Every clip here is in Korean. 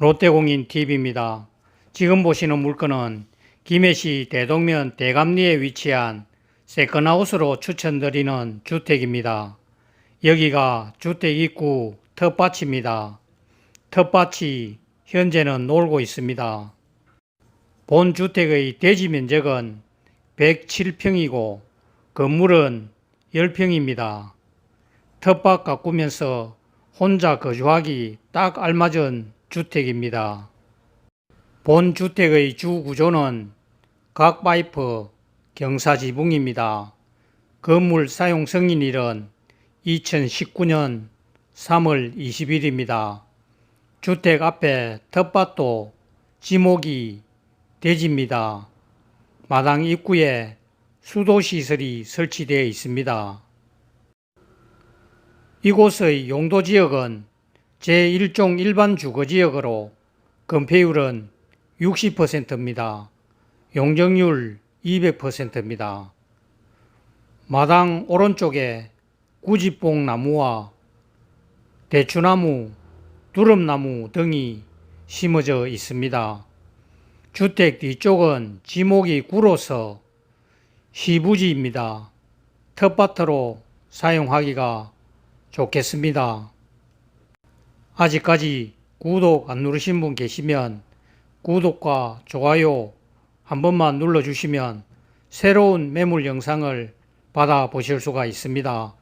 롯데공인 TV입니다. 지금 보시는 물건은 김해시 대동면 대감리에 위치한 세컨하우스로 추천드리는 주택입니다. 여기가 주택 입구 텃밭입니다. 텃밭이 현재는 놀고 있습니다. 본 주택의 대지 면적은 107평이고 건물은 10평입니다. 텃밭 가꾸면서 혼자 거주하기 딱 알맞은 주택입니다. 본 주택의 주 구조는 각 파이프 경사지붕입니다. 건물 사용 승인일은 2019년 3월 20일입니다. 주택 앞에 텃밭도 지목이 대지입니다. 마당 입구에 수도시설이 설치되어 있습니다. 이곳의 용도지역은 제1종 일반 주거지역으로 건폐율은 60%입니다. 용적률 200%입니다. 마당 오른쪽에 구지뽕 나무와 대추나무, 두릅나무 등이 심어져 있습니다. 주택 뒤쪽은 지목이 굴어서 시부지입니다. 텃밭으로 사용하기가 좋겠습니다. 아직까지 구독 안 누르신 분 계시면 구독과 좋아요 한 번만 눌러주시면 새로운 매물 영상을 받아보실 수가 있습니다.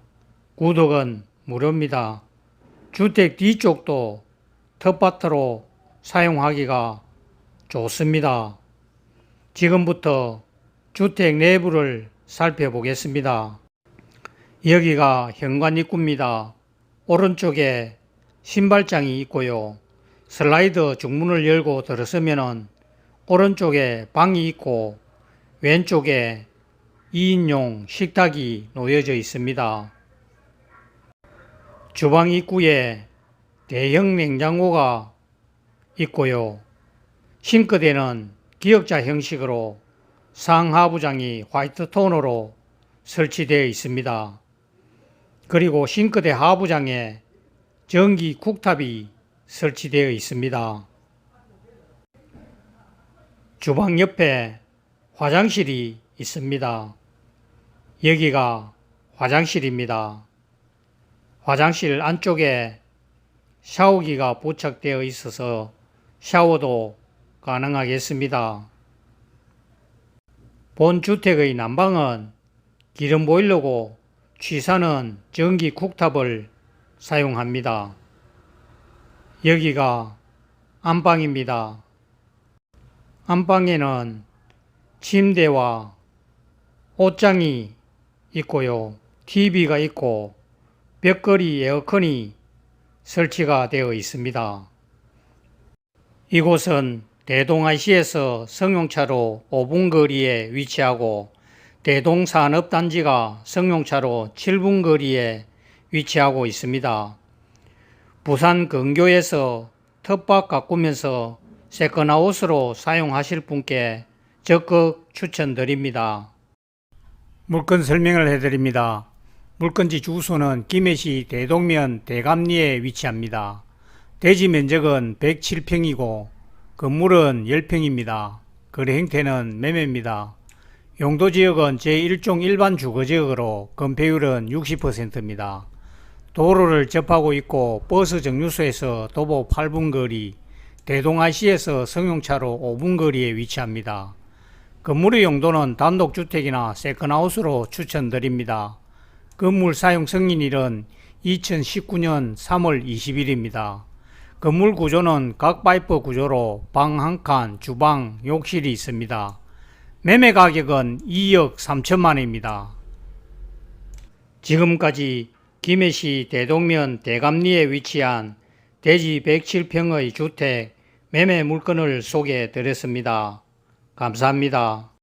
구독은 무료입니다. 주택 뒤쪽도 텃밭으로 사용하기가 좋습니다. 지금부터 주택 내부를 살펴보겠습니다. 여기가 현관 입구입니다. 오른쪽에 신발장이 있고요. 슬라이드 중문을 열고 들어서면은 오른쪽에 방이 있고 왼쪽에 2인용 식탁이 놓여져 있습니다. 주방 입구에 대형 냉장고가 있고요. 싱크대는 기역자 형식으로 상하부장이 화이트 톤으로 설치되어 있습니다. 그리고 싱크대 하부장에 전기 쿡탑이 설치되어 있습니다. 주방 옆에 화장실이 있습니다. 여기가 화장실입니다. 화장실 안쪽에 샤워기가 부착되어 있어서 샤워도 가능하겠습니다. 본 주택의 난방은 기름 보일러고 취사는 전기 쿡탑을 사용합니다. 여기가 안방입니다. 안방에는 침대와 옷장이 있고요. TV가 있고 벽걸이 에어컨이 설치가 되어 있습니다. 이곳은 대동IC에서 성용차로 5분 거리에 위치하고 대동산업단지가 성용차로 7분 거리에 위치하고 있습니다. 부산 근교에서 텃밭 가꾸면서 세컨하우스로 사용하실 분께 적극 추천드립니다. 물건 설명을 해드립니다. 물건지 주소는 김해시 대동면 대감리에 위치합니다. 대지 면적은 107평이고 건물은 10평입니다. 거래 형태는 매매입니다. 용도 지역은 제1종 일반 주거 지역으로 건폐율은 60%입니다. 도로를 접하고 있고 버스 정류소에서 도보 8분 거리, 대동IC에서 성용차로 5분 거리에 위치합니다. 건물의 용도는 단독주택이나 세컨하우스로 추천드립니다. 건물 사용 승인일은 2019년 3월 20일입니다. 건물 구조는 각 파이프 구조로 방 한 칸, 주방, 욕실이 있습니다. 매매 가격은 2억 3천만 원입니다. 지금까지 김해시 대동면 대감리에 위치한 대지 107평의 주택 매매 물건을 소개해 드렸습니다. 감사합니다.